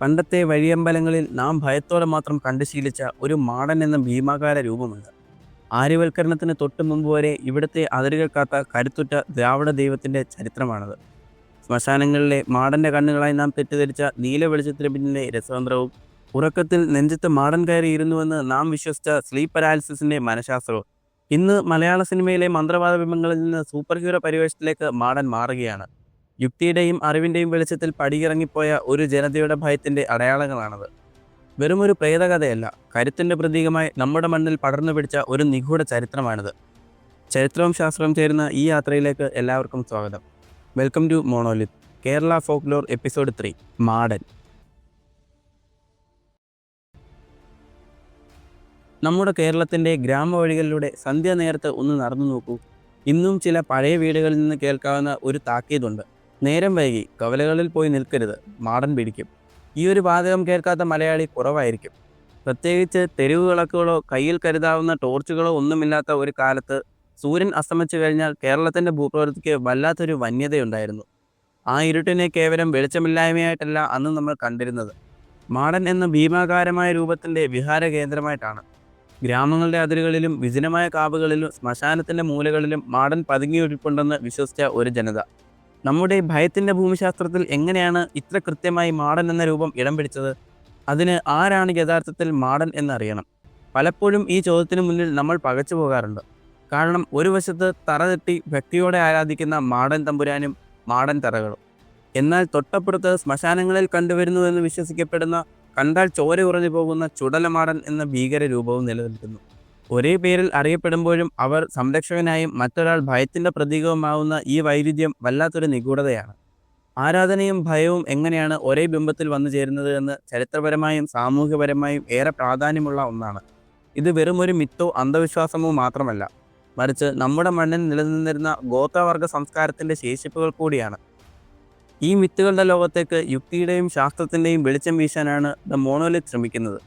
പണ്ടത്തെ വഴിയമ്പലങ്ങളിൽ നാം ഭയത്തോടെ മാത്രം കണ്ടു ശീലിച്ച ഒരു മാടൻ എന്ന ഭീമാകാര രൂപമുണ്ട്. ആര്യവൽക്കരണത്തിന് തൊട്ടു മുമ്പ് വരെ ഇവിടുത്തെ അതിരുകൾ കാത്ത കരുത്തുറ്റ ദ്രാവിഡ ദൈവത്തിന്റെ ചരിത്രമാണത്. ശ്മശാനങ്ങളിലെ മാടന്റെ കണ്ണുകളായി നാം തെറ്റിദ്ധരിച്ച നീല വെളിച്ചത്തിന് പിന്നിലെ രസതന്ത്രവും ഉറക്കത്തിൽ നെഞ്ചത്ത് മാടൻ കയറിയിരുന്നുവെന്ന് നാം വിശ്വസിച്ച സ്ലീപ്പ് പരാലിസിസിന്റെ മനഃശാസ്ത്രവും ഇന്ന് മലയാള സിനിമയിലെ മന്ത്രവാദ ബിംബങ്ങളിൽ നിന്ന് സൂപ്പർ ഹീറോ പരിവേഷത്തിലേക്ക് മാടൻ മാറുകയാണ്. യുക്തിയുടെയും അറിവിന്റെയും വെളിച്ചത്തിൽ പടിയിറങ്ങിപ്പോയ ഒരു ജനതയുടെ ഭയത്തിന്റെ അടയാളങ്ങളാണത്. വെറുമൊരു പ്രേതകഥയല്ല കരുത്തിന്റെ പ്രതീകമായി നമ്മുടെ മണ്ണിൽ പടർന്നു പിടിച്ച ഒരു നിഗൂഢ ചരിത്രമാണിത്. ചരിത്രവും ശാസ്ത്രവും ചേരുന്ന ഈ യാത്രയിലേക്ക് എല്ലാവർക്കും സ്വാഗതം. Welcome to monolith Kerala folklore episode three Madan. നമ്മുടെ കേരളത്തിന്റെ ഗ്രാമവഴികളിലൂടെ സന്ധ്യാനേരത്ത് ഒന്ന് നടന്നു നോക്കൂ. ഇന്നും ചില പഴയ വീടുകളിൽ നിന്ന് കേൾക്കാവുന്ന ഒരു താക്കീതുണ്ട്. നേരം വൈകി കവലകളിൽ പോയി നിൽക്കരുത്. മാടൻ പിടിക്കും. ഈ ഒരു വാചകം കേൾക്കാത്ത മലയാളി കുറവായിരിക്കും. പ്രത്യേകിച്ച് തെരുവ് വിളക്കുകളോ കയ്യിൽ കരുതാവുന്ന ടോർച്ചുകളോ ഒന്നുമില്ലാത്ത ഒരു കാലത്ത് സൂര്യൻ അസ്തമിച്ചു കഴിഞ്ഞാൽ കേരളത്തിന്റെ ഭൂപ്രവൃത്തിക്ക് വല്ലാത്തൊരു വന്യതയുണ്ടായിരുന്നു. ആ ഇരുട്ടിനെ കേവലം വെളിച്ചമില്ലായ്മയായിട്ടല്ല അന്ന് നമ്മൾ കണ്ടിരുന്നത്. മാടൻ എന്ന ഭീമാകാരമായ രൂപത്തിന്റെ വിഹാര കേന്ദ്രമായിട്ടാണ്. ഗ്രാമങ്ങളുടെ അതിരുകളിലും വിജനമായ കാവുകളിലും ശ്മശാനത്തിന്റെ മൂലകളിലും മാടൻ പതുങ്ങിയൊഴിപ്പുണ്ടെന്ന് വിശ്വസിച്ച ഒരു ജനത. നമ്മുടെ ഭയത്തിന്റെ ഭൂമിശാസ്ത്രത്തിൽ എങ്ങനെയാണ് ഇത്ര കൃത്യമായി മാടൻ എന്ന രൂപം ഇടം പിടിച്ചത്? അതിന് ആരാണ് യഥാർത്ഥത്തിൽ മാടൻ എന്നറിയണം. പലപ്പോഴും ഈ ചോദ്യത്തിന് മുന്നിൽ നമ്മൾ പകച്ചു പോകാറുണ്ട്. കാരണം ഒരു വശത്ത് തറ തെട്ടി ഭക്തിയോടെ ആരാധിക്കുന്ന മാടൻ തമ്പുരാനും മാടൻ തറകളും. എന്നാൽ തൊട്ടപ്പുറത്ത് ശ്മശാനങ്ങളിൽ കണ്ടുവരുന്നുവെന്ന് വിശ്വസിക്കപ്പെടുന്ന കണ്ടാൽ ചോര ഉറഞ്ഞു പോകുന്ന ചുടലമാടൻ എന്ന ഭീകര രൂപവും നിലനിൽക്കുന്നു. ഒരേ പേരിൽ അറിയപ്പെടുമ്പോഴും അവർ സംരക്ഷകനായും മറ്റൊരാൾ ഭയത്തിന്റെ പ്രതീകവുമാവുന്ന ഈ വൈരുദ്ധ്യം വല്ലാത്തൊരു നിഗൂഢതയാണ്. ആരാധനയും ഭയവും എങ്ങനെയാണ് ഒരേ ബിംബത്തിൽ വന്നു ചേരുന്നത് എന്ന് ചരിത്രപരമായും സാമൂഹ്യപരമായും ഏറെ പ്രാധാന്യമുള്ള ഒന്നാണ്. ഇത് വെറുമൊരു മിത്തോ അന്ധവിശ്വാസമോ മാത്രമല്ല മറിച്ച് നമ്മുടെ മണ്ണിൽ നിലനിന്നിരുന്ന ഗോത്രവർഗ സംസ്കാരത്തിന്റെ ശേഷിപ്പുകൾ കൂടിയാണ്. ഈ മിത്തുകളുടെ ലോകത്തേക്ക് യുക്തിയുടെയും ശാസ്ത്രത്തിന്റെയും വെളിച്ചം വീശാനാണ് ദ മോണോലിത്ത് ശ്രമിക്കുന്നത്.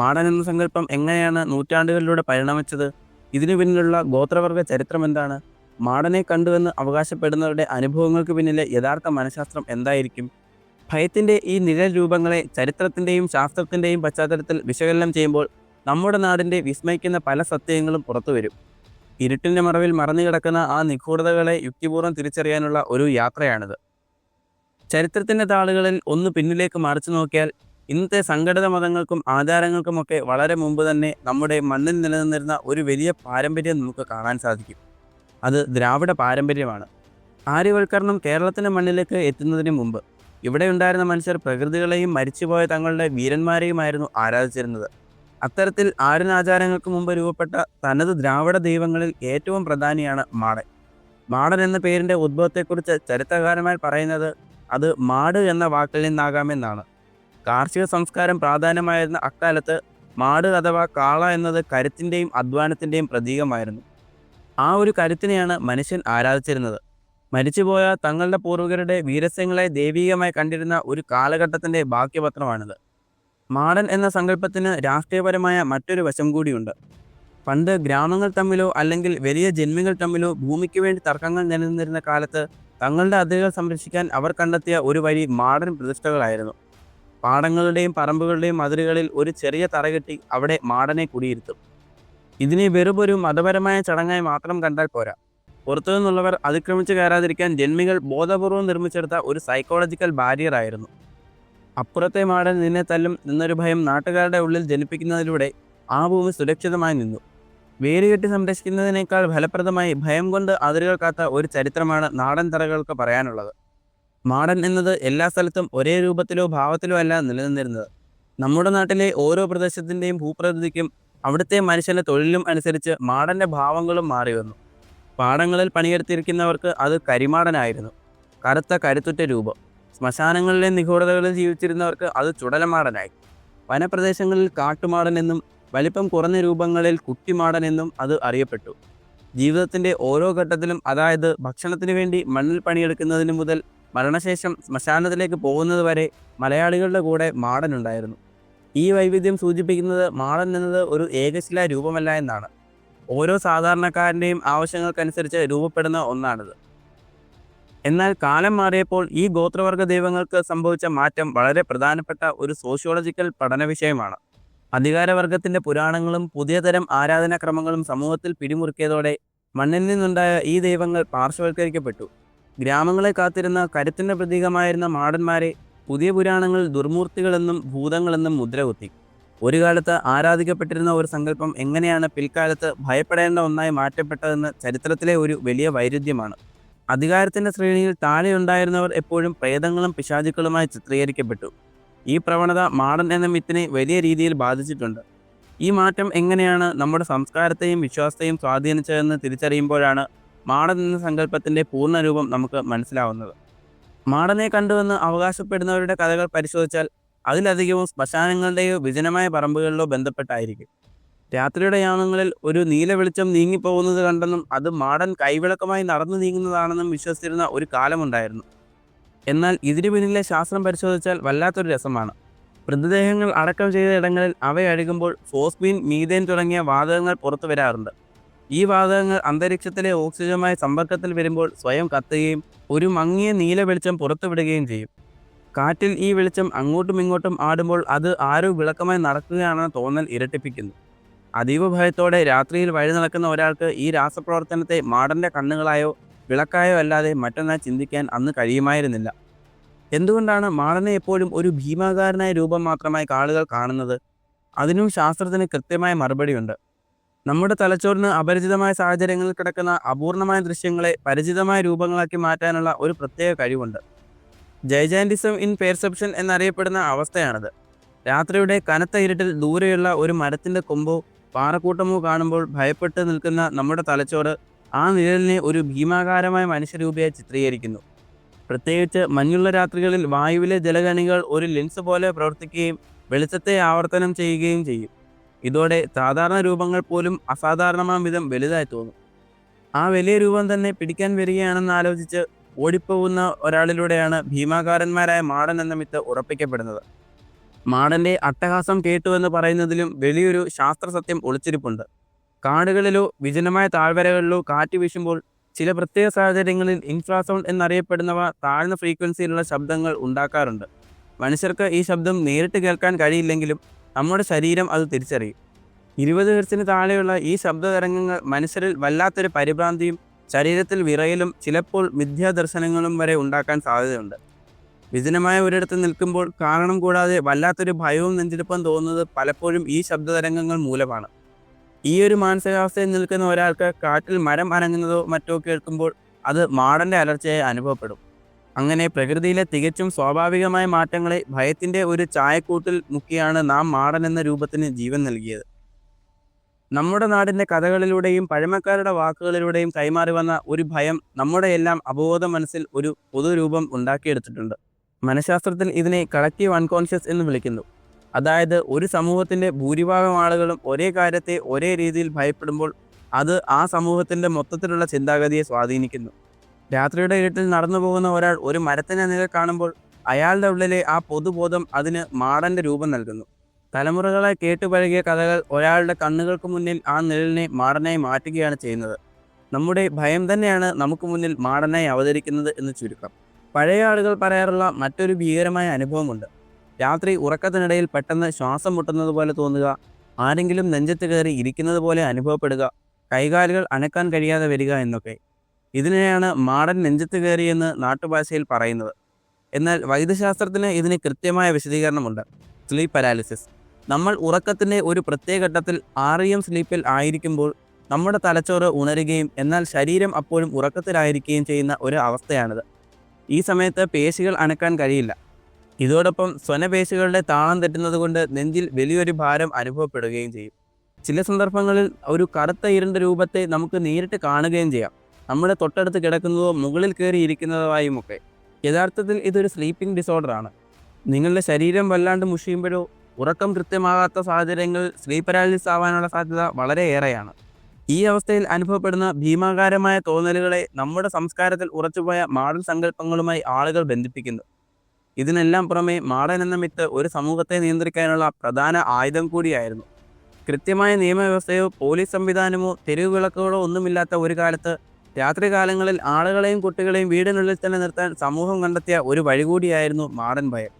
മാടൻ എന്ന സങ്കല്പം എങ്ങനെയാണ് നൂറ്റാണ്ടുകളിലൂടെ പരിണമിച്ചത്? ഇതിനു പിന്നിലുള്ള ഗോത്രവർഗ ചരിത്രം എന്താണ്? മാടനെ കണ്ടുവെന്ന് അവകാശപ്പെടുന്നവരുടെ അനുഭവങ്ങൾക്ക് പിന്നിലെ യഥാർത്ഥ മനഃശാസ്ത്രം എന്തായിരിക്കും? ഭയത്തിന്റെ ഈ നിഴൽ രൂപങ്ങളെ ചരിത്രത്തിന്റെയും ശാസ്ത്രത്തിന്റെയും പശ്ചാത്തലത്തിൽ വിശകലനം ചെയ്യുമ്പോൾ നമ്മുടെ നാടിന്റെ വിസ്മയിക്കുന്ന പല സത്യങ്ങളും പുറത്തു വരും ഇരുട്ടിന്റെ മറവിൽ മറന്നു കിടക്കുന്ന ആ നിഗൂഢതകളെ യുക്തിപൂർവം തിരിച്ചറിയാനുള്ള ഒരു യാത്രയാണിത്. ചരിത്രത്തിന്റെ താളുകളിൽ ഒന്ന് പിന്നിലേക്ക് മറിച്ചു നോക്കിയാൽ ഇന്നത്തെ സംഘടിത മതങ്ങൾക്കും ആചാരങ്ങൾക്കുമൊക്കെ വളരെ മുമ്പ് തന്നെ നമ്മുടെ മണ്ണിൽ നിലനിന്നിരുന്ന ഒരു വലിയ പാരമ്പര്യം നമുക്ക് കാണാൻ സാധിക്കും. അത് ദ്രാവിഡ പാരമ്പര്യമാണ്. ആര്യവൽക്കരണം കേരളത്തിന്റെ മണ്ണിലേക്ക് എത്തുന്നതിന് മുമ്പ് ഇവിടെ ഉണ്ടായിരുന്ന മനുഷ്യർ പ്രകൃതികളെയും മരിച്ചുപോയ തങ്ങളുടെ വീരന്മാരെയുമായിരുന്നു ആരാധിച്ചിരുന്നത്. അത്തരത്തിൽ ആര്യനാചാരങ്ങൾക്ക് മുമ്പ് രൂപപ്പെട്ട തനത് ദ്രാവിഡ ദൈവങ്ങളിൽ ഏറ്റവും പ്രധാനിയാണ് മാടൻ. മാടൻ എന്ന പേരിന്റെ ഉദ്ഭവത്തെക്കുറിച്ച് ചരിത്രകാരന്മാർ പറയുന്നത് അത് മാട് എന്ന വാക്കിൽ നിന്നാകാമെന്നാണ്. കാർഷിക സംസ്കാരം പ്രാധാന്യമായിരുന്ന അക്കാലത്ത് മാട് അഥവാ കാള എന്നത് കരുത്തിന്റെയും അധ്വാനത്തിന്റെയും പ്രതീകമായിരുന്നു. ആ ഒരു കരുത്തിനെയാണ് മനുഷ്യൻ ആരാധിച്ചിരുന്നത്. മരിച്ചുപോയ തങ്ങളുടെ പൂർവികരുടെ വീരസ്യങ്ങളെ ദൈവീകമായി കണ്ടിരുന്ന ഒരു കാലഘട്ടത്തിന്റെ ബാക്കിപത്രമാണിത് മാടൻ എന്ന സങ്കല്പത്തിന് രാഷ്ട്രീയപരമായ മറ്റൊരു വശം കൂടിയുണ്ട്. പണ്ട് ഗ്രാമങ്ങൾ തമ്മിലോ അല്ലെങ്കിൽ വലിയ ജന്മികൾ തമ്മിലോ ഭൂമിക്ക് വേണ്ടി തർക്കങ്ങൾ നിലനിന്നിരുന്ന കാലത്ത് തങ്ങളുടെ അതിരുകൾ സംരക്ഷിക്കാൻ അവർ കണ്ടെത്തിയ ഒരു വഴി മാടൻ പ്രതിഷ്ഠകളായിരുന്നു. പാടങ്ങളുടെയും പറമ്പുകളുടെയും അതിരുകളിൽ ഒരു ചെറിയ തറകെട്ടി അവിടെ മാടനെ കുടിയിരുത്തും. ഇതിനെ വെറുമൊരു മതപരമായ ചടങ്ങായി മാത്രം കണ്ടാൽ പോരാ. പുറത്തു നിന്നുള്ളവർ അതിക്രമിച്ചു കയറാതിരിക്കാൻ ജന്മികൾ ബോധപൂർവം നിർമ്മിച്ചെടുത്ത ഒരു സൈക്കോളജിക്കൽ ബാരിയർ ആയിരുന്നു. അപ്പുറത്തെ മാടൻ നിന്നെ തല്ലും എന്നൊരു ഭയം നാട്ടുകാരുടെ ഉള്ളിൽ ജനിപ്പിക്കുന്നതിലൂടെ ആ ഭൂമി സുരക്ഷിതമായി നിന്നു. വേരുകെട്ടി സംരക്ഷിക്കുന്നതിനേക്കാൾ ഫലപ്രദമായി ഭയം കൊണ്ട് അതിരുകൾ കാത്ത ഒരു ചരിത്രമാണ് നാടൻ തറകൾക്ക് പറയാനുള്ളത്. മാടൻ എന്നത് എല്ലാ സ്ഥലത്തും ഒരേ രൂപത്തിലോ ഭാവത്തിലോ അല്ല നിലനിന്നിരുന്നത്. നമ്മുടെ നാട്ടിലെ ഓരോ പ്രദേശത്തിന്റെയും ഭൂപ്രകൃതിക്കും അവിടുത്തെ മനുഷ്യന്റെ തൊഴിലും അനുസരിച്ച് മാടന്റെ ഭാവങ്ങളും മാറി വന്നു. പാടങ്ങളിൽ പണിയെടുത്തിരിക്കുന്നവർക്ക് അത് കരിമാടനായിരുന്നു. കറുത്ത കരുത്തുറ്റ രൂപം. ശ്മശാനങ്ങളിലെ നിഗൂഢതകളിൽ ജീവിച്ചിരുന്നവർക്ക് അത് ചുടലമാടനായി. വനപ്രദേശങ്ങളിൽ കാട്ടുമാടൻ എന്നും വലിപ്പം കുറഞ്ഞ രൂപങ്ങളിൽ കുട്ടിമാടൻ എന്നും അത് അറിയപ്പെട്ടു. ജീവിതത്തിന്റെ ഓരോ ഘട്ടത്തിലും അതായത് ഭക്ഷണത്തിന് വേണ്ടി മണ്ണിൽ പണിയെടുക്കുന്നതിന് മുതൽ മരണശേഷം ശ്മശാനത്തിലേക്ക് പോകുന്നത് വരെ മലയാളികളുടെ കൂടെ മാടൻ ഉണ്ടായിരുന്നു. ഈ വൈവിധ്യം സൂചിപ്പിക്കുന്നത് മാടൻ എന്നത് ഒരു ഏകശില രൂപമല്ല എന്നാണ്. ഓരോ സാധാരണക്കാരന്റെയും ആവശ്യങ്ങൾക്കനുസരിച്ച് രൂപപ്പെടുന്ന ഒന്നാണിത്. എന്നാൽ കാലം മാറിയപ്പോൾ ഈ ഗോത്രവർഗ ദൈവങ്ങൾക്ക് സംഭവിച്ച മാറ്റം വളരെ പ്രധാനപ്പെട്ട ഒരു സോഷ്യോളജിക്കൽ പഠന വിഷയമാണ്. അധികാരവർഗത്തിന്റെ പുരാണങ്ങളും പുതിയ തരം ആരാധനാക്രമങ്ങളും സമൂഹത്തിൽ പിടിമുറുക്കിയതോടെ മണ്ണിൽ നിന്നുണ്ടായ ഈ ദൈവങ്ങൾ പാർശ്വവൽക്കരിക്കപ്പെട്ടു. ഗ്രാമങ്ങളെ കാത്തിരുന്ന കരുത്തിന്റെ പ്രതീകമായിരുന്ന മാടന്മാരെ പുതിയ പുരാണങ്ങൾ ദുർമൂർത്തികളെന്നും ഭൂതങ്ങളെന്നും മുദ്രകുത്തി. ഒരു കാലത്ത് ആരാധിക്കപ്പെട്ടിരുന്ന ഒരു സങ്കല്പം എങ്ങനെയാണ് പിൽക്കാലത്ത് ഭയപ്പെടേണ്ട ഒന്നായി മാറ്റപ്പെട്ടതെന്ന് ചരിത്രത്തിലെ ഒരു വലിയ വൈരുദ്ധ്യമാണ്. അധികാരത്തിന്റെ ശ്രേണിയിൽ താഴെയുണ്ടായിരുന്നവർ എപ്പോഴും പ്രേതങ്ങളും പിശാചുക്കളുമായി ചിത്രീകരിക്കപ്പെട്ടു. ഈ പ്രവണത മാടൻ എന്ന മിത്തിനെ വലിയ രീതിയിൽ ബാധിച്ചിട്ടുണ്ട്. ഈ മാറ്റം എങ്ങനെയാണ് നമ്മുടെ സംസ്കാരത്തെയും വിശ്വാസത്തെയും സ്വാധീനിച്ചതെന്ന് തിരിച്ചറിയുമ്പോഴാണ് മാടൻ എന്ന സങ്കല്പത്തിന്റെ പൂർണരൂപം നമുക്ക് മനസ്സിലാവുന്നത്. മാടനെ കണ്ടുവെന്ന് അവകാശപ്പെടുന്നവരുടെ കഥകൾ പരിശോധിച്ചാൽ അതിലധികവും ശ്മശാനങ്ങളുടെയോ വിജനമായ പറമ്പുകളിലോ ബന്ധപ്പെട്ടായിരിക്കും. രാത്രിയുടെ യാമങ്ങളിൽ ഒരു നീല വെളിച്ചം നീങ്ങിപ്പോകുന്നത് കണ്ടെന്നും അത് മാടൻ കൈവിളക്കമായി നടന്നു നീങ്ങുന്നതാണെന്നും വിശ്വസിച്ചിരുന്ന ഒരു കാലമുണ്ടായിരുന്നു. എന്നാൽ ഇതിനു പിന്നിലെ ശാസ്ത്രം പരിശോധിച്ചാൽ വല്ലാത്തൊരു രസമാണ്. മൃതദേഹങ്ങൾ അടക്കം ചെയ്ത ഇടങ്ങളിൽ അവയഴുകുമ്പോൾ ഫോസ്ബീൻ മീതേൻ തുടങ്ങിയ വാതകങ്ങൾ പുറത്തു വരാറുണ്ട്. ഈ വാതകങ്ങൾ അന്തരീക്ഷത്തിലെ ഓക്സിജനുമായി സമ്പർക്കത്തിൽ വരുമ്പോൾ സ്വയം കത്തുകയും ഒരു മങ്ങിയ നീല വെളിച്ചം പുറത്തുവിടുകയും ചെയ്യും. കാറ്റിൽ ഈ വെളിച്ചം അങ്ങോട്ടും ഇങ്ങോട്ടും ആടുമ്പോൾ അത് ആരോ വിളക്കമായി നടക്കുകയാണെന്ന തോന്നൽ ഇരട്ടിപ്പിക്കുന്നു. അതീവ ഭയത്തോടെ രാത്രിയിൽ വഴി നടക്കുന്ന ഒരാൾക്ക് ഈ രാസപ്രവർത്തനത്തെ മാടന്റെ കണ്ണുകളായോ വിളക്കായോ അല്ലാതെ മറ്റൊന്നായി ചിന്തിക്കാൻ അന്ന് കഴിയുമായിരുന്നില്ല. എന്തുകൊണ്ടാണ് മാടനെ എപ്പോഴും ഒരു ഭീമാകാരനായ രൂപം മാത്രമായി ആളുകൾ കാണുന്നത്? അതിനും ശാസ്ത്രത്തിന് കൃത്യമായ മറുപടിയുണ്ട്. നമ്മുടെ തലച്ചോറിന് അപരിചിതമായ സാഹചര്യങ്ങളിൽ കിടക്കുന്ന അപൂർണമായ ദൃശ്യങ്ങളെ പരിചിതമായ രൂപങ്ങളാക്കി മാറ്റാനുള്ള ഒരു പ്രത്യേക കഴിവുണ്ട്. ജൈജാന്റിസം ഇൻ പെർസെപ്ഷൻ എന്നറിയപ്പെടുന്ന അവസ്ഥയാണിത്. രാത്രിയുടെ കനത്ത ഇരുട്ടിൽ ദൂരെയുള്ള ഒരു മരത്തിന്റെ കൊമ്പോ പാറക്കൂട്ടമോ കാണുമ്പോൾ ഭയപ്പെട്ട് നിൽക്കുന്ന നമ്മുടെ തലച്ചോറ് ആ നിഴലിനെ ഒരു ഭീമാകാരമായ മനുഷ്യരൂപയായി ചിത്രീകരിക്കുന്നു. പ്രത്യേകിച്ച് മഞ്ഞുള്ള രാത്രികളിൽ വായുവിലെ ജലകണികൾ ഒരു ലെൻസ് പോലെ പ്രവർത്തിക്കുകയും വെളിച്ചത്തെ ആവർത്തനം ചെയ്യുകയും ചെയ്യും. ഇതോടെ സാധാരണ രൂപങ്ങൾ പോലും അസാധാരണമാം വിധം വലുതായി തോന്നും. ആ വലിയ രൂപം തന്നെ പിടിക്കാൻ വരികയാണെന്ന് ആലോചിച്ച് ഓടിപ്പോകുന്ന ഒരാളിലൂടെയാണ് ഭീമാകാരന്മാരായ മാടൻ എന്ന മിത്ത് ഉറപ്പിക്കപ്പെടുന്നത്. മാടന്റെ അട്ടഹാസം കേട്ടു എന്ന് പറയുന്നതിലും വലിയൊരു ശാസ്ത്രസത്യം ഒളിച്ചിരിപ്പുണ്ട്. കാടുകളിലോ വിജനമായ താഴ്വരകളിലോ കാറ്റ് വീശുമ്പോൾ ചില പ്രത്യേക സാഹചര്യങ്ങളിൽ ഇൻഫ്രാസൗണ്ട് എന്നറിയപ്പെടുന്നവ താഴ്ന്ന ഫ്രീക്വൻസിയിലുള്ള ശബ്ദങ്ങൾ ഉണ്ടാക്കാറുണ്ട്. മനുഷ്യർക്ക് ഈ ശബ്ദം നേരിട്ട് കേൾക്കാൻ കഴിയില്ലെങ്കിലും നമ്മുടെ ശരീരം അത് തിരിച്ചറിയും. ഇരുപത് ഹെർസിന് താഴെയുള്ള ഈ ശബ്ദതരംഗങ്ങൾ മനസ്സിൽ വല്ലാത്തൊരു പരിഭ്രാന്തിയും ശരീരത്തിൽ വിറയലും ചിലപ്പോൾ മിഥ്യാദർശനങ്ങളും വരെ ഉണ്ടാക്കാൻ സാധ്യതയുണ്ട്. വിജനമായ ഒരിടത്ത് നിൽക്കുമ്പോൾ കാരണം കൂടാതെ വല്ലാത്തൊരു ഭയവും നെഞ്ചിടിപ്പും തോന്നുന്നത് പലപ്പോഴും ഈ ശബ്ദതരംഗങ്ങൾ മൂലമാണ്. ഈ ഒരു മാനസികാവസ്ഥയിൽ നിൽക്കുന്ന ഒരാൾക്ക് കാറ്റിൽ മരം അനങ്ങുന്നതോ മറ്റോ കേൾക്കുമ്പോൾ അത് മാടന്റെ അലർച്ചയായി അനുഭവപ്പെടും. അങ്ങനെ പ്രകൃതിയിലെ തികച്ചും സ്വാഭാവികമായ മാറ്റങ്ങളെ ഭയത്തിന്റെ ഒരു ചായക്കൂട്ടിൽ മുക്കിയാണ് നാം മാടൻ എന്ന രൂപത്തിന് ജീവൻ നൽകിയത്. നമ്മുടെ നാടിന്റെ കഥകളിലൂടെയും പഴമക്കാരുടെ വാക്കുകളിലൂടെയും കൈമാറി വന്ന ഒരു ഭയം നമ്മുടെ എല്ലാം അബോധ മനസ്സിൽ ഒരു പൊതുരൂപം ഉണ്ടാക്കിയെടുത്തിട്ടുണ്ട്. മനഃശാസ്ത്രത്തിൽ ഇതിനെ കളക്റ്റീവ് അൺകോൺഷ്യസ് എന്ന് വിളിക്കുന്നു. അതായത് ഒരു സമൂഹത്തിന്റെ ഭൂരിഭാഗം ആളുകളും ഒരേ കാര്യത്തെ ഒരേ രീതിയിൽ ഭയപ്പെടുമ്പോൾ അത് ആ സമൂഹത്തിന്റെ മൊത്തത്തിലുള്ള ചിന്താഗതിയെ സ്വാധീനിക്കുന്നു. രാത്രിയുടെ ഇരുട്ടിൽ നടന്നു പോകുന്ന ഒരാൾ ഒരു മരത്തിനെ നിഴൽ കാണുമ്പോൾ അയാളുടെ ഉള്ളിലെ ആ പൊതുബോധം അതിന് മാടന്റെ രൂപം നൽകുന്നു. തലമുറകളെ കേട്ടുപഴകിയ കഥകൾ ഒരാളുടെ കണ്ണുകൾക്ക് മുന്നിൽ ആ നിഴലിനെ മാടനായി മാറ്റുകയാണ് ചെയ്യുന്നത്. നമ്മുടെ ഭയം തന്നെയാണ് നമുക്ക് മുന്നിൽ മാടനായി അവതരിക്കുന്നത് എന്ന് ചുരുക്കം. പഴയ ആളുകൾ പറയാറുള്ള മറ്റൊരു ഭീകരമായ അനുഭവമുണ്ട്. രാത്രി ഉറക്കത്തിനിടയിൽ പെട്ടെന്ന് ശ്വാസം മുട്ടുന്നത് പോലെ തോന്നുക ആരെങ്കിലും നെഞ്ചത്ത് കയറി ഇരിക്കുന്നത് പോലെ അനുഭവപ്പെടുക കൈകാലുകൾ അനക്കാൻ കഴിയാതെ വരിക എന്നൊക്കെ. ഇതിനെയാണ് മാടൻ നെഞ്ചത്ത് കയറിയെന്ന് നാട്ടുഭാഷയിൽ പറയുന്നത്. എന്നാൽ വൈദ്യശാസ്ത്രത്തിന് ഇതിന് കൃത്യമായ വിശദീകരണമുണ്ട്. Sleep paralysis. നമ്മൾ ഉറക്കത്തിന്റെ ഒരു പ്രത്യേക ഘട്ടത്തിൽ ആർ എം സ്ലീപ്പിൽ ആയിരിക്കുമ്പോൾ നമ്മുടെ തലച്ചോറ് ഉണരുകയും എന്നാൽ ശരീരം അപ്പോഴും ഉറക്കത്തിലായിരിക്കുകയും ചെയ്യുന്ന ഒരു അവസ്ഥയാണിത്. ഈ സമയത്ത് പേശികൾ അനക്കാൻ കഴിയില്ല. ഇതോടൊപ്പം സ്വനപേശികളുടെ താളം തെറ്റുന്നത് കൊണ്ട് നെഞ്ചിൽ വലിയൊരു ഭാരം അനുഭവപ്പെടുകയും ചെയ്യും. ചില സന്ദർഭങ്ങളിൽ ഒരു കറുത്ത ഇരുണ്ട രൂപത്തെ നമുക്ക് നേരിട്ട് കാണുകയും ചെയ്യാം. നമ്മുടെ തൊട്ടടുത്ത് കിടക്കുന്നതോ മുകളിൽ കയറി ഇരിക്കുന്നതുമായും ഒക്കെ യഥാർത്ഥത്തിൽ ഇതൊരു സ്ലീപ്പിംഗ് ഡിസോർഡറാണ് നിങ്ങളുടെ ശരീരം വല്ലാണ്ട് മുഷിയുമ്പോഴോ ഉറക്കം കൃത്യമാകാത്ത സാഹചര്യങ്ങളിൽ സ്ലീപ്പ് പാരാലിസിസ് ആവാനുള്ള സാധ്യത വളരെ ഏറെയാണ്. ഈ അവസ്ഥയിൽ അനുഭവപ്പെടുന്ന ഭീമാകാരമായ തോന്നലുകളെ നമ്മുടെ സംസ്കാരത്തിൽ ഉറച്ചുപോയ മാടൽ സങ്കല്പങ്ങളുമായി ആളുകൾ ബന്ധിപ്പിക്കുന്നു. ഇതിനെല്ലാം പുറമെ മാടൻ എന്ന മിത്ത് ഒരു സമൂഹത്തെ നിയന്ത്രിക്കാനുള്ള പ്രധാന ആയുധം കൂടിയായിരുന്നു. കൃത്യമായ നിയമവ്യവസ്ഥയോ പോലീസ് സംവിധാനമോ തെരുവ് വിളക്കുകളോ ഒന്നുമില്ലാത്ത ഒരു കാലത്ത് രാത്രികാലങ്ങളിൽ ആളുകളെയും കുട്ടികളെയും വീടിനുള്ളിൽ തന്നെ നിർത്താൻ സമൂഹം കണ്ടെത്തിയ ഒരു വഴി കൂടിയായിരുന്നു മാടൻ ഭയം.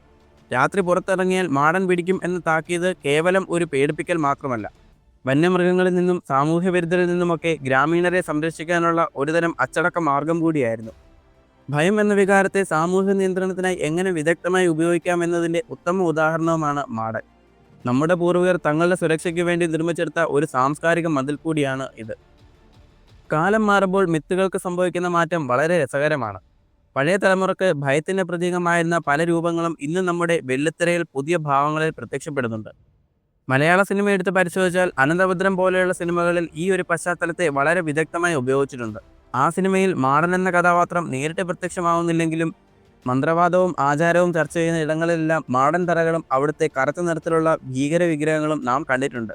രാത്രി പുറത്തിറങ്ങിയാൽ മാടൻ പിടിക്കും എന്ന് താക്കീത് കേവലം ഒരു പേടിപ്പിക്കൽ മാത്രമല്ല. വന്യമൃഗങ്ങളിൽ നിന്നും സാമൂഹ്യ വിരുദ്ധരിൽ നിന്നുമൊക്കെ ഗ്രാമീണരെ സംരക്ഷിക്കാനുള്ള ഒരുതരം അച്ചടക്ക മാർഗം കൂടിയായിരുന്നു. ഭയം എന്ന വികാരത്തെ സാമൂഹ്യ നിയന്ത്രണത്തിനായി എങ്ങനെ വിദഗ്ധമായി ഉപയോഗിക്കാം എന്നതിന്റെ ഉത്തമ ഉദാഹരണവുമാണ് മാടൻ. നമ്മുടെ പൂർവികർ തങ്ങളുടെ സുരക്ഷയ്ക്ക് വേണ്ടി നിർമ്മിച്ചെടുത്ത ഒരു സാംസ്കാരിക മതിൽ കൂടിയാണ് ഇത്. കാലം മാറുമ്പോൾ മിത്തുകൾക്ക് സംഭവിക്കുന്ന മാറ്റം വളരെ രസകരമാണ്. പഴയ തലമുറയ്ക്ക് ഭയത്തിന്റെ പ്രതീകമായിരുന്ന പല രൂപങ്ങളും ഇന്ന് നമ്മുടെ വെള്ളിത്തിരയിൽ പുതിയ ഭാവങ്ങളിൽ പ്രത്യക്ഷപ്പെടുന്നുണ്ട്. മലയാള സിനിമ എടുത്ത് പരിശോധിച്ചാൽ അനന്തഭദ്രം പോലെയുള്ള സിനിമകളിൽ ഈ ഒരു പശ്ചാത്തലത്തെ വളരെ വിദഗ്ധമായി ഉപയോഗിച്ചിട്ടുണ്ട്. ആ സിനിമയിൽ മാറൻ എന്ന കഥാപാത്രം നേരിട്ട് പ്രത്യക്ഷമാവുന്നില്ലെങ്കിലും മന്ത്രവാദവും ആചാരവും ചർച്ച ചെയ്യുന്ന ഇടങ്ങളിലെല്ലാം മാടൻ തറകളും അവിടുത്തെ കറുത്ത നിറത്തിലുള്ള ഭീകര വിഗ്രഹങ്ങളും നാം കണ്ടിട്ടുണ്ട്.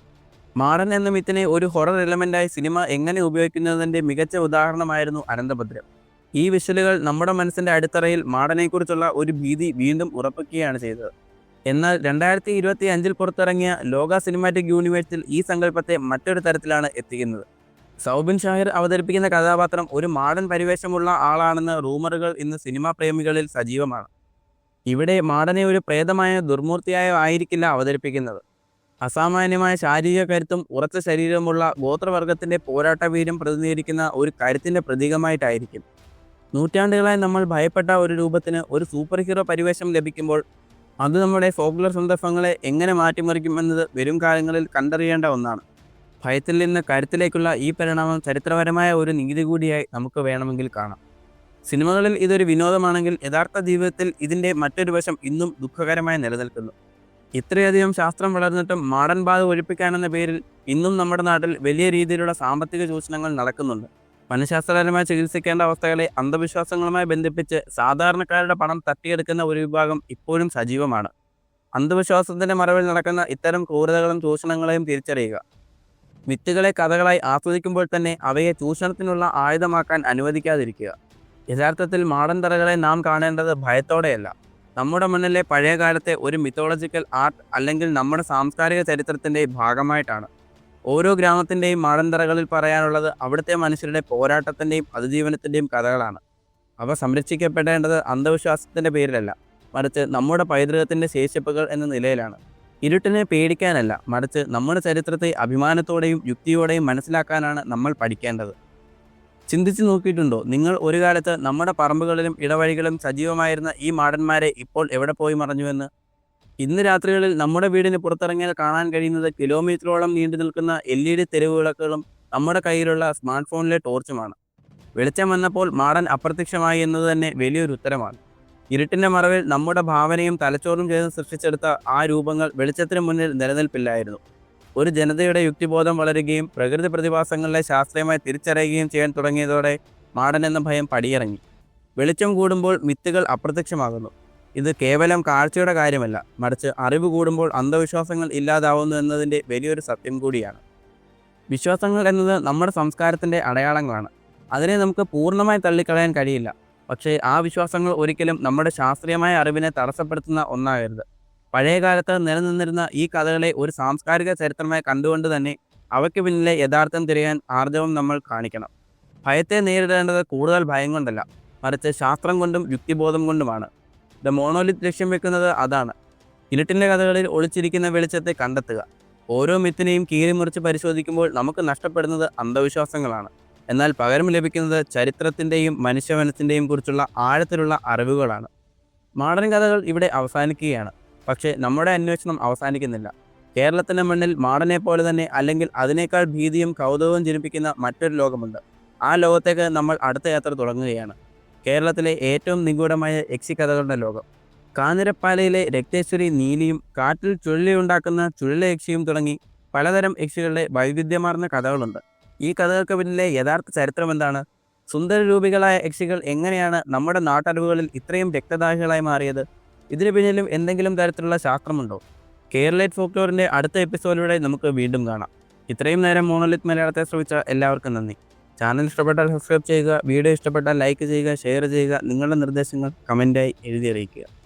മാടൻ എന്ന മിത്തിനെ ഒരു ഹൊറർ എലമെന്റായി സിനിമ എങ്ങനെ ഉപയോഗിക്കുന്നതിന്റെ മികച്ച ഉദാഹരണമായിരുന്നു അനന്തഭദ്രം. ഈ വിഷലുകൾ നമ്മുടെ മനസ്സിന്റെ അടിത്തറയിൽ മാടനെക്കുറിച്ചുള്ള ഒരു ഭീതി വീണ്ടും ഉറപ്പിക്കുകയാണ് ചെയ്തത്. എന്നാൽ രണ്ടായിരത്തി ഇരുപത്തി അഞ്ചിൽ പുറത്തിറങ്ങിയ ലോക സിനിമാറ്റിക് യൂണിവേഴ്സിൽ ഈ സങ്കല്പത്തെ മറ്റൊരു തരത്തിലാണ് എത്തിക്കുന്നത്. സൗബിൻ ഷാഹിർ അവതരിപ്പിക്കുന്ന കഥാപാത്രം ഒരു മാടൻ പരിവേഷമുള്ള ആളാണെന്ന റൂമറുകൾ ഇന്ന് സിനിമാ പ്രേമികളിൽ സജീവമാണ്. ഇവിടെ മാടനെ ഒരു പ്രേതമായ ദുർമൂർത്തിയായോ ആയിരിക്കില്ല അവതരിപ്പിക്കുന്നത്. അസാമാന്യമായ ശാരീരിക കരുത്തും ഉറച്ച ശരീരവുമുള്ള ഗോത്രവർഗത്തിന്റെ പോരാട്ട വീര്യം പ്രതിനിധീകരിക്കുന്ന ഒരു കരുത്തിന്റെ പ്രതീകമായിട്ടായിരിക്കും. നൂറ്റാണ്ടുകളായി നമ്മൾ ഭയപ്പെട്ട ഒരു രൂപത്തിന് ഒരു സൂപ്പർ ഹീറോ പരിവേഷം ലഭിക്കുമ്പോൾ അത് നമ്മുടെ ഫോക്കുലർ സന്ദർഭങ്ങളെ എങ്ങനെ മാറ്റിമറിക്കും എന്നത് വരും കാലങ്ങളിൽ കണ്ടറിയേണ്ട ഒന്നാണ്. ഭയത്തിൽ നിന്ന് കരുത്തിലേക്കുള്ള ഈ പരിണാമം ചരിത്രപരമായ ഒരു നീതി കൂടിയായി നമുക്ക് വേണമെങ്കിൽ കാണാം. സിനിമകളിൽ ഇതൊരു വിനോദമാണെങ്കിൽ യഥാർത്ഥ ജീവിതത്തിൽ ഇതിന്റെ മറ്റൊരു വശം ഇന്നും ദുഃഖകരമായി നിലനിൽക്കുന്നു. ഇത്രയധികം ശാസ്ത്രം വളർന്നിട്ടും മാടൻ ബാധ ഒഴിപ്പിക്കാനെന്ന പേരിൽ ഇന്നും നമ്മുടെ നാട്ടിൽ വലിയ രീതിയിലുള്ള സാമ്പത്തിക ചൂഷണങ്ങൾ നടക്കുന്നുണ്ട്. മനഃശാസ്ത്രപരമായി ചികിത്സിക്കേണ്ട അവസ്ഥകളെ അന്ധവിശ്വാസങ്ങളുമായി ബന്ധിപ്പിച്ച് സാധാരണക്കാരുടെ പണം തട്ടിയെടുക്കുന്ന ഒരു വിഭാഗം ഇപ്പോഴും സജീവമാണ്. അന്ധവിശ്വാസത്തിന്റെ മറവിൽ നടക്കുന്ന ഇത്തരം ക്രൂരതകളും ചൂഷണങ്ങളെയും തിരിച്ചറിയുക. വിത്തുകളെ കഥകളായി ആസ്വദിക്കുമ്പോൾ തന്നെ അവയെ ചൂഷണത്തിനുള്ള ആയുധമാക്കാൻ അനുവദിക്കാതിരിക്കുക. യഥാർത്ഥത്തിൽ മാടൻ തറകളെ നാം കാണേണ്ടത് ഭയത്തോടെയല്ല. നമ്മുടെ മുന്നിലെ പഴയകാലത്തെ ഒരു മിത്തോളജിക്കൽ ആർട്ട് അല്ലെങ്കിൽ നമ്മുടെ സാംസ്കാരിക ചരിത്രത്തിന്റെ ഭാഗമായിട്ടാണ്. ഓരോ ഗ്രാമത്തിന്റെയും മാടന്തറകളിൽ പറയാനുള്ളത് അവിടുത്തെ മനുഷ്യരുടെ പോരാട്ടത്തിന്റെയും അതിജീവനത്തിന്റെയും കഥകളാണ്. അവ സംരക്ഷിക്കപ്പെടേണ്ടത് അന്ധവിശ്വാസത്തിന്റെ പേരിലല്ല മറിച്ച് നമ്മുടെ പൈതൃകത്തിന്റെ ശേഷിപ്പുകൾ എന്ന നിലയിലാണ്. ഇരുട്ടിനെ പേടിക്കാനല്ല മറിച്ച് നമ്മുടെ ചരിത്രത്തെ അഭിമാനത്തോടെയും യുക്തിയോടെയും മനസ്സിലാക്കാനാണ് നമ്മൾ പഠിക്കേണ്ടത്. ചിന്തിച്ചു നോക്കിയിട്ടുണ്ടോ? നിങ്ങൾ ഒരു കാലത്ത് നമ്മുടെ പറമ്പുകളിലും ഇടവഴികളും സജീവമായിരുന്ന ഈ മാടന്മാരെ ഇപ്പോൾ എവിടെ പോയി മറഞ്ഞുവെന്ന് ഇന്ന് രാത്രികളിൽ നമ്മുടെ വീടിന് പുറത്തിറങ്ങിയാൽ കാണാൻ കഴിയുന്നത് കിലോമീറ്ററോളം നീണ്ടു നിൽക്കുന്ന എൽ ഇ ഡി തെരുവ് നമ്മുടെ കയ്യിലുള്ള സ്മാർട്ട് ഫോണിലെ ടോർച്ചുമാണ്. വെളിച്ചം വന്നപ്പോൾ മാടൻ അപ്രത്യക്ഷമായി എന്നത് തന്നെ വലിയൊരു ഉത്തരമാണ്. ഇരുട്ടിന്റെ മറവിൽ നമ്മുടെ ഭാവനയും തലച്ചോറും ചേർന്ന് സൃഷ്ടിച്ചെടുത്ത ആ രൂപങ്ങൾ വെളിച്ചത്തിന് മുന്നിൽ നിലനിൽപ്പില്ലായിരുന്നു. ഒരു ജനതയുടെ യുക്തിബോധം വളരുകയും പ്രകൃതി പ്രതിഭാസങ്ങളെ ശാസ്ത്രീയമായി തിരിച്ചറിയുകയും ചെയ്യാൻ തുടങ്ങിയതോടെ മാടൻ എന്ന ഭയം പടിയിറങ്ങി. വെളിച്ചം കൂടുമ്പോൾ മിത്തുകൾ അപ്രത്യക്ഷമാകുന്നു. ഇത് കേവലം കാഴ്ചയുടെ കാര്യമല്ല മറിച്ച് അറിവ് കൂടുമ്പോൾ അന്ധവിശ്വാസങ്ങൾ ഇല്ലാതാവുന്നു എന്നതിന്റെ വലിയൊരു സത്യം കൂടിയാണ്. വിശ്വാസങ്ങൾ എന്നത് നമ്മുടെ സംസ്കാരത്തിന്റെ അടയാളങ്ങളാണ്. അതിനെ നമുക്ക് പൂർണമായി തള്ളിക്കളയാൻ കഴിയില്ല. പക്ഷേ ആ വിശ്വാസങ്ങൾ ഒരിക്കലും നമ്മുടെ ശാസ്ത്രീയമായ അറിവിനെ തടസ്സപ്പെടുത്തുന്ന ഒന്നാകരുത്. പഴയ കാലത്ത് നിലനിന്നിരുന്ന ഈ കഥകളെ ഒരു സാംസ്കാരിക ചരിത്രമായി കണ്ടുകൊണ്ട് തന്നെ അവയ്ക്ക് പിന്നിലെ യഥാർത്ഥം തിരയാൻ ആർജവം നമ്മൾ കാണിക്കണം. ഭയത്തെ നേരിടേണ്ടത് കൂടുതൽ ഭയം കൊണ്ടല്ല മറിച്ച് ശാസ്ത്രം കൊണ്ടും യുക്തിബോധം കൊണ്ടുമാണ്. ദ മോണോലിത് ലക്ഷ്യം വെക്കുന്നത് അതാണ്. ഇരുട്ടിന്റെ കഥകളിൽ ഒളിച്ചിരിക്കുന്ന വെളിച്ചത്തെ കണ്ടെത്തുക. ഓരോ മിത്തിനെയും കീറിമുറിച്ച് പരിശോധിക്കുമ്പോൾ നമുക്ക് നഷ്ടപ്പെടുന്നത് അന്ധവിശ്വാസങ്ങളാണ്. എന്നാൽ പകരം ലഭിക്കുന്നത് ചരിത്രത്തിന്റെയും മനുഷ്യമനത്തിന്റെയും കുറിച്ചുള്ള ആഴത്തിലുള്ള അറിവുകളാണ്. മാഡൻ കഥകൾ ഇവിടെ അവസാനിക്കുകയാണ്. പക്ഷേ നമ്മുടെ അന്വേഷണം അവസാനിക്കുന്നില്ല. കേരളത്തിന്റെ മണ്ണിൽ മാടനെ പോലെ തന്നെ അല്ലെങ്കിൽ അതിനേക്കാൾ ഭീതിയും കൗതുകവും ജനിപ്പിക്കുന്ന മറ്റൊരു ലോകമുണ്ട്. ആ ലോകത്തേക്ക് നമ്മൾ അടുത്ത യാത്ര തുടങ്ങുകയാണ്. കേരളത്തിലെ ഏറ്റവും നിഗൂഢമായ യക്ഷിക്കഥകളുടെ ലോകം. കാഞ്ഞിരപ്പാലയിലെ രക്തേശ്വരി നീലിയും കാട്ടിൽ ചുഴലിയുണ്ടാക്കുന്ന ചുഴല യക്ഷിയും തുടങ്ങി പലതരം യക്ഷികളുടെ വൈവിധ്യമാർന്ന കഥകളുണ്ട്. ഈ കഥകൾക്ക് പിന്നിലെ യഥാർത്ഥ ചരിത്രം എന്താണ്? സുന്ദര രൂപികളായ യക്ഷികൾ എങ്ങനെയാണ് നമ്മുടെ നാട്ടറിവുകളിൽ ഇത്രയും രക്തദാഹികളായി മാറിയത്? ഇതിന് പിന്നിലും എന്തെങ്കിലും തരത്തിലുള്ള ശാസ്ത്രമുണ്ടോ? കേരളേറ്റ് ഫോക്ലോറിന്റെ അടുത്ത എപ്പിസോഡിലൂടെ നമുക്ക് വീണ്ടും കാണാം. ഇത്രയും നേരം മോണോലിത് മലയാളത്തെ ശ്രമിച്ച എല്ലാവർക്കും നന്ദി. ചാനൽ ഇഷ്ടപ്പെട്ടാൽ സബ്സ്ക്രൈബ് ചെയ്യുക വീഡിയോ ഇഷ്ടപ്പെട്ടാൽ ലൈക്ക് ചെയ്യുക ഷെയർ ചെയ്യുക നിങ്ങളുടെ നിർദ്ദേശങ്ങൾ കമന്റായി എഴുതി അറിയിക്കുക.